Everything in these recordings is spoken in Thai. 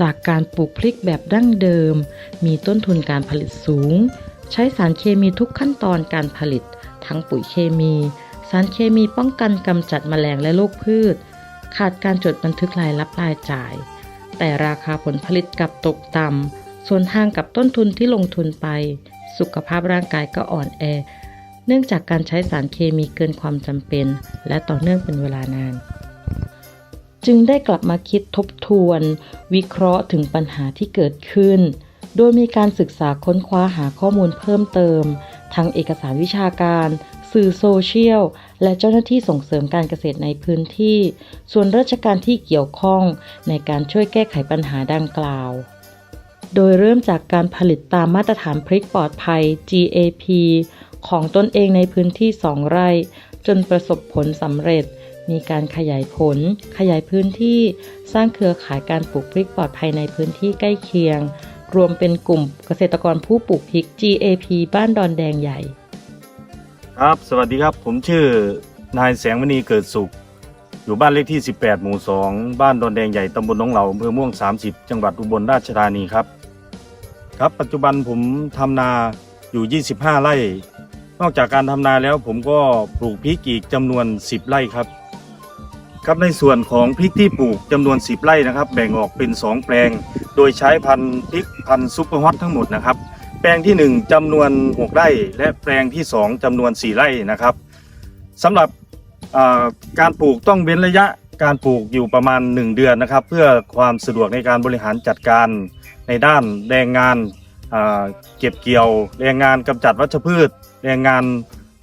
จากการปลูกพริกแบบดั้งเดิม มีต้นทุนการผลิตสูง ใช้สารเคมีทุกขั้นตอนการผลิต ทั้งปุ๋ยเคมี สารเคมีป้องกันกำจัดแมลงและโรคพืช ขาดการจดบันทึกรายรับรายจ่าย แต่ราคาผลผลิตกลับตกต่ำส่วนทางกับต้นทุนที่ลงทุนไป สุขภาพร่างกายก็อ่อนแอ เนื่องจากการใช้สารเคมีเกินความจำเป็น และต่อเนื่องเป็นเวลานาน จึงได้กลับมาคิดทบทวน วิเคราะห์ถึงปัญหาที่เกิดขึ้น โดยมีการศึกษาค้นคว้าหาข้อมูลเพิ่มเติม ทั้งเอกสารวิชาการ สื่อโซเชียล และเจ้าหน้าที่ส่งเสริมการเกษตรในพื้นที่ ส่วนราชการที่เกี่ยวข้องในการช่วยแก้ไขปัญหาดังกล่าว โดยเริ่มจากการผลิตตามมาตรฐานพริกปลอดภัย GAP ของตนเองในพื้นที่ 2 ไร่ จนประสบผลสำเร็จ มีการขยายผล ขยายพื้นที่ สร้างเครือข่ายการปลูกพริกปลอดภัยในพื้นที่ใกล้เคียง รวมเป็นกลุ่มเกษตรกรผู้ปลูกพริก GAP บ้านดอนแดงใหญ่ ครับ สวัสดีครับ ผมชื่อนายแสงมณีเกิดสุข อยู่บ้านเลขที่ 18 หมู่ 2 บ้านดอนแดงใหญ่ ตำบลหนองเหลาอำเภอม่วง 30 จังหวัดอุบลราชธานีครับ ครับ ปัจจุบันผมทำนาอยู่ 25 ไร่ นอกจากการทำนาแล้วผมก็ปลูกพริกอีกจำนวน 10 ไร่ครับ ครับในส่วนของพริกที่ปลูกจำนวน 10 ไร่นะครับ แบ่งออกเป็น 2 แปลง โดยใช้พันธุ์พริกพันธุ์ซุปเปอร์ฮอตทั้งหมดนะครับ แปลงที่ 1จำนวน 6 ไร่ และแปลงที่ 2จำนวน 4 ไร่นะครับสำหรับการปลูกต้องเว้นระยะการปลูกอยู่ประมาณ 1 เดือนนะครับ เพื่อความสะดวกในการบริหารจัดการในด้านแรงงานเก็บเกี่ยว แรงงานกำจัดวัชพืช แรงงาน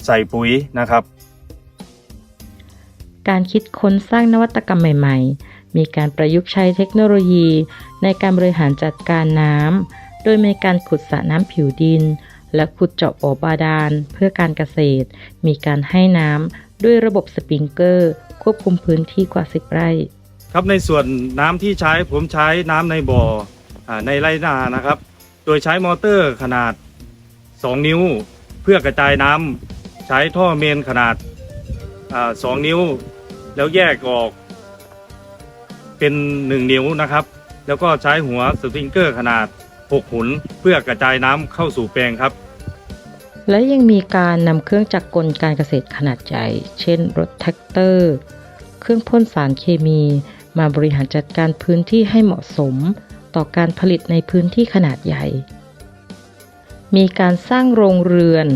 ใส่ปุ๋ยนะครับ การคิดค้นสร้างนวัตกรรมใหม่ๆ มีการประยุกต์ใช้เทคโนโลยี ในการบริหารจัดการน้ำ โดยมีการขุดสระน้ำผิวดิน และขุดเจาะบ่อบาดาลเพื่อการเกษตร มีการให้น้ำด้วยระบบสปริงเกอร์ ควบคุมพื้นที่กว่า 10 ไร่ ครับในส่วนน้ำที่ใช้ผมใช้น้ำในบ่ออในไร่นานะครับ โดยใช้มอเตอร์ขนาด 2 นิ้ว เพื่อกระจายน้ำใช้ท่อเมนขนาดอ่า2นิ้ว แล้วแยกออก เป็น1นิ้วนะครับ แล้วก็ใช้หัวสปริงเกอร์ขนาด 6 หุน เพื่อกระจายน้ำเข้าสู่แปลงครับ และยังมีการนำเครื่องจักรกลการเกษตรขนาดใหญ่ เช่นรถแท็กเตอร์ เครื่องพ่นสารเคมี มาบริหารจัดการพื้นที่ให้เหมาะสม ต่อการผลิตในพื้นที่ขนาดใหญ่ มีการสร้างโรงเรือน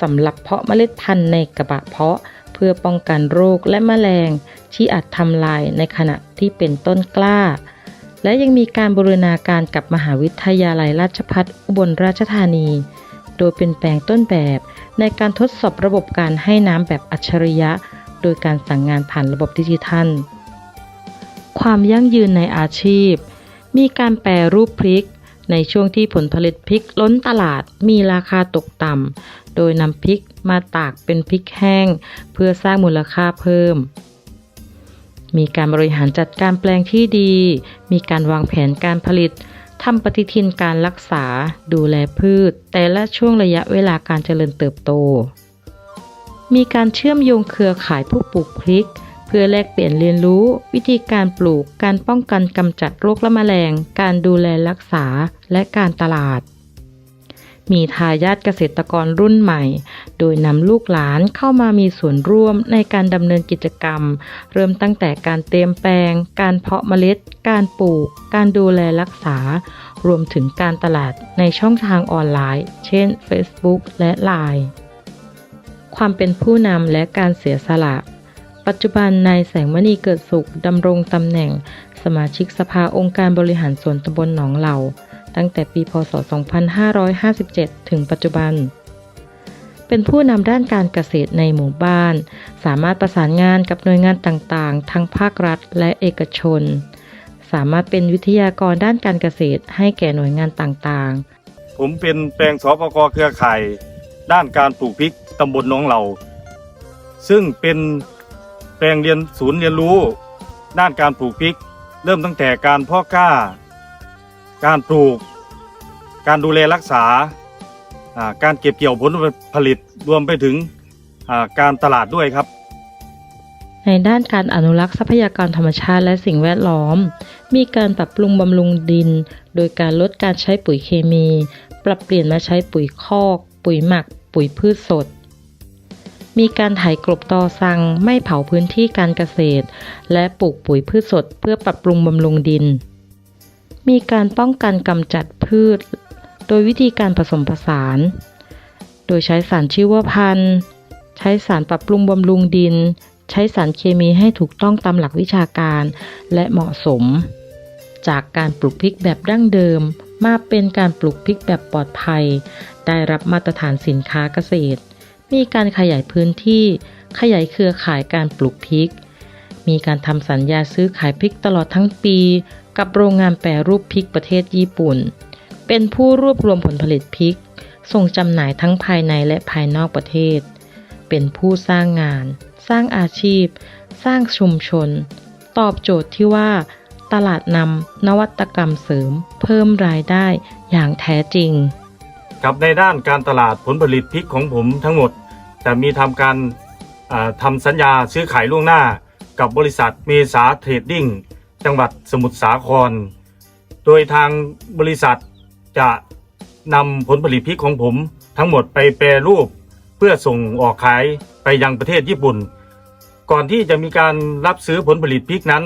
สำหรับเพาะเมล็ดพันธุ์ในกระบะเพาะ พื่อป้องกันโรคและแมลงที่อาจทำลายในขณะที่เป็นต้นกล้า และยังมีการบูรณาการกับมหาวิทยาลัยราชภัฏอุบลราชธานี โดยเป็นแปลงต้นแบบในการทดสอบระบบการให้น้ำแบบอัจฉริยะ โดยการสั่งงานผ่านระบบดิจิทัล ความยั่งยืนในอาชีพ มีการแปรรูปพริก ในช่วงที่ผลผลิตพริกล้นตลาดมีราคาตกต่ำ โดยนำพริกมาตากเป็นพริกแห้ง เพื่อสร้างมูลค่าเพิ่ม มีการบริหารจัดการแปลงที่ดี มีการวางแผนการผลิตทำปฏิทินการรักษา ดูแลพืช แต่ละช่วงระยะเวลาการเจริญเติบโต มีการเชื่อมโยงเครือข่ายผู้ปลูกพริก พื่อแลกเปลี่ยนเรียนรู้ วิธีการปลูก การป้องกันกำจัดโรคและแมลง การดูแลรักษาและการตลาด มีทายาทเกษตรกรรุ่นใหม่ โดยนำลูกหลานเข้ามามีส่วนร่วมในการดำเนินกิจกรรม เริ่มตั้งแต่การเตรียมแปลง การเพาะเมล็ด การปลูก การดูแลรักษา รวมถึงการตลาดในช่องทางออนไลน์ เช่น Facebook และ Line ความเป็นผู้นำและการเสียสละ ปัจจุบันนายแสงมณีเกิดสุขดำรงตำแหน่ง สมาชิกสภาองค์การบริหารส่วนตำบลหนองเหล่า ตั้งแต่ปีพศ 2557 ถึงปัจจุบัน เป็นผู้นำด้านการเกษตรในหมู่บ้าน สามารถประสานงานกับหน่วยงานต่างๆ ทั้งภาครัฐและเอกชน สามารถเป็นวิทยากรด้านการเกษตรให้แก่หน่วยงานต่างๆ ผมเป็นแปลงสปกเครือข่าย ด้านการปลูกพริกตำบลหนองเหล่าซึ่งเป็น ลงเรียนศูนย์เรียนรู้ ด้านการปลูกพริก เริ่มตั้งแต่การเพาะกล้า การปลูก การดูแลรักษา การเก็บเกี่ยวผลผลิตรวมไปถึงการตลาดด้วยครับ ในด้านการอนุรักษ์ทรัพยากรธรรมชาติและสิ่งแวดล้อม มีการปรับปรุงบำรุงดิน โดยการลดการใช้ปุ๋ยเคมี ปรับเปลี่ยนมาใช้ปุ๋ยคอก ปุ๋ยหมัก ปุ๋ยพืชสด มีการไถกลบตอสังไม่เผาพื้นที่การเกษตร และปลูกปุ๋ยพืชสดเพื่อปรับปรุงบำรุงดิน มีการป้องกันกำจัดพืช โดยวิธีการผสมผสาน โดยใช้สารชีวพันธุ์ ใช้สารปรับปรุงบำรุงดิน ใช้สารเคมีให้ถูกต้องตามหลักวิชาการและเหมาะสม จากการปลูกพริกแบบดั้งเดิมมาเป็นการปลูกพริกแบบปลอดภัย ได้รับมาตรฐานสินค้าเกษตร มีการขยายพื้นที่ ขยายเครือข่ายการปลูกพริก มีการทำสัญญาซื้อขายพริกตลอดทั้งปี กับโรงงานแปรรูปพริกประเทศญี่ปุ่น เป็นผู้รวบรวมผลผลิตพริก ส่งจำหน่ายทั้งภายในและภายนอกประเทศ เป็นผู้สร้างงาน สร้างอาชีพ สร้างชุมชน ตอบโจทย์ที่ว่าตลาดนำนวัตกรรมเสริม เพิ่มรายได้อย่างแท้จริงครับในด้านการตลาดผลผลิตพริกของผมทั้งหมด จะมีทำการอ่าทำสัญญาซื้อขายล่วงหน้ากับบริษัทเมษาเทรดดิ้งจังหวัดสมุทรสาคร โดยทางบริษัทจะนำผลผลิตพริกของผมทั้งหมดไปแปรรูปเพื่อส่งออกขายไปยังประเทศญี่ปุ่น ก่อนที่จะมีการรับซื้อผลผลิตพริกนั้น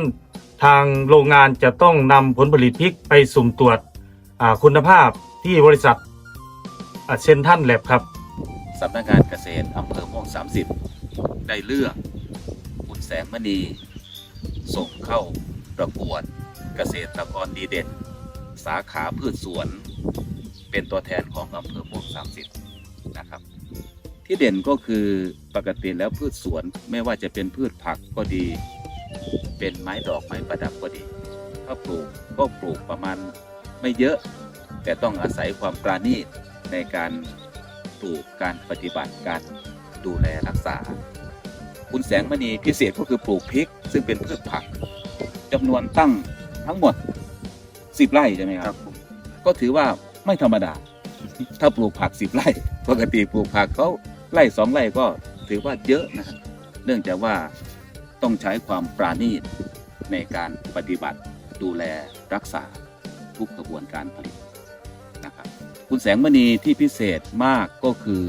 ทางโรงงานจะต้องนำผลผลิตพริกไปสุ่มตรวจคุณภาพที่บริษัทเซนทันแลบครับ สำนักงานเกษตรอำเภอม่วง 30 ได้เลือกคุณแสงมณี ส่งเข้าประกวดเกษตรกรดีเด่น สาขาพืชสวน เป็นตัวแทนของอำเภอม่วง 30 นะครับ ที่เด่นก็คือปกติแล้วพืชสวนไม่ว่าจะเป็นพืชผักก็ดี เป็นไม้ดอกไม้ประดับก็ดี ถ้าปลูกก็ปลูกประมาณไม่เยอะ แต่ต้องอาศัยความปราณีตในการ ปลูกการปฏิบัติการดูแลรักษา คุณแสงมณีพิเศษก็คือปลูกพริก ซึ่งเป็นพืชผักจำนวนตั้งทั้งหมด10ไร่ใช่ไหมครับ ก็ถือว่าไม่ธรรมดา ถ้าปลูกผัก10ไร่ปกติปลูกผักเขาไร่สองไร่ก็ถือว่าเยอะนะครับเนื่องจากว่าต้องใช้ความปราณีตในการปฏิบัติดูแลรักษาทุกกระบวนการผลิตนะ คุณแสงมณีที่พิเศษมากก็คือ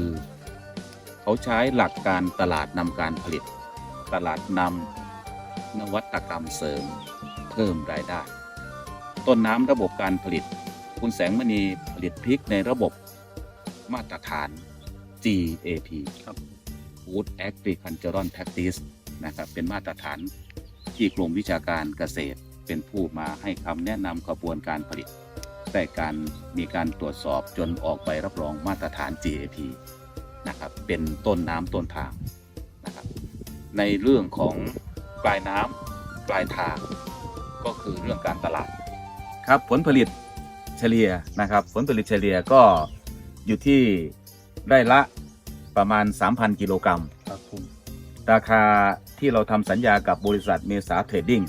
เขาใช้หลักการตลาดนำการผลิต ตลาดนำนวัตกรรมเสริม เพิ่มรายได้ ต้นน้ำระบบการผลิต คุณแสงมณีผลิตพริกในระบบมาตรฐาน GAP ครับ Food Agricultural Practice นะครับเป็นมาตรฐานที่กรมวิชาการเกษตรเป็นผู้มาให้คำแนะนำกระบวนการผลิต แต่การมีการตรวจสอบจนออกใบรับรองมาตรฐาน GAP นะครับเป็นต้นน้ำต้นทางนะครับในเรื่องของปลายน้ำปลายทาง ก็คือเรื่องการตลาดครับผลผลิตเฉลี่ยนะครับ ผลผลิตเฉลี่ยก็อยู่ที่ไร่ละประมาณ 3,000 กิโลกรัมครับผมราคาที่เราทำสัญญากับบริษัทเมษาเทรดดิ้ง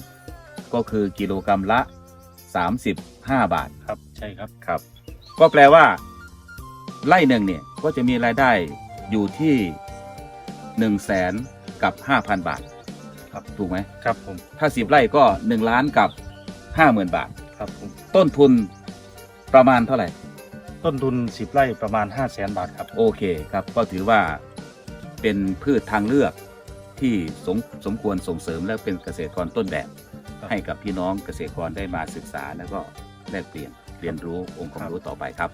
ก็คือกิโลกรัมละ 35 บาทครับ ใช่ครับ ครับ ก็แปลว่า ไร่หนึ่งเนี่ยก็จะมีรายได้อยู่ที่1นึ่งแสนกับ5,000บาท ครับถูกไหมครับผมถ้า10ไร่ก็1ล้านกับ50,000บาท ครับผมต้นทุนประมาณเท่าไหร่ ต้นทุน10ไร่ประมาณ5 0 0แสนบาทครับ โอเคครับ ก็ถือว่าเป็นพืชทางเลือกที่สมสมควรส่งเสริมและเป็นเกษตรกรต้นแบบครับให้กับพี่น้องเกษตรกรได้มาศึกษาแล้วก็แลกเปลี่ยน เรียนรู้องค์ความรู้ต่อไปครับ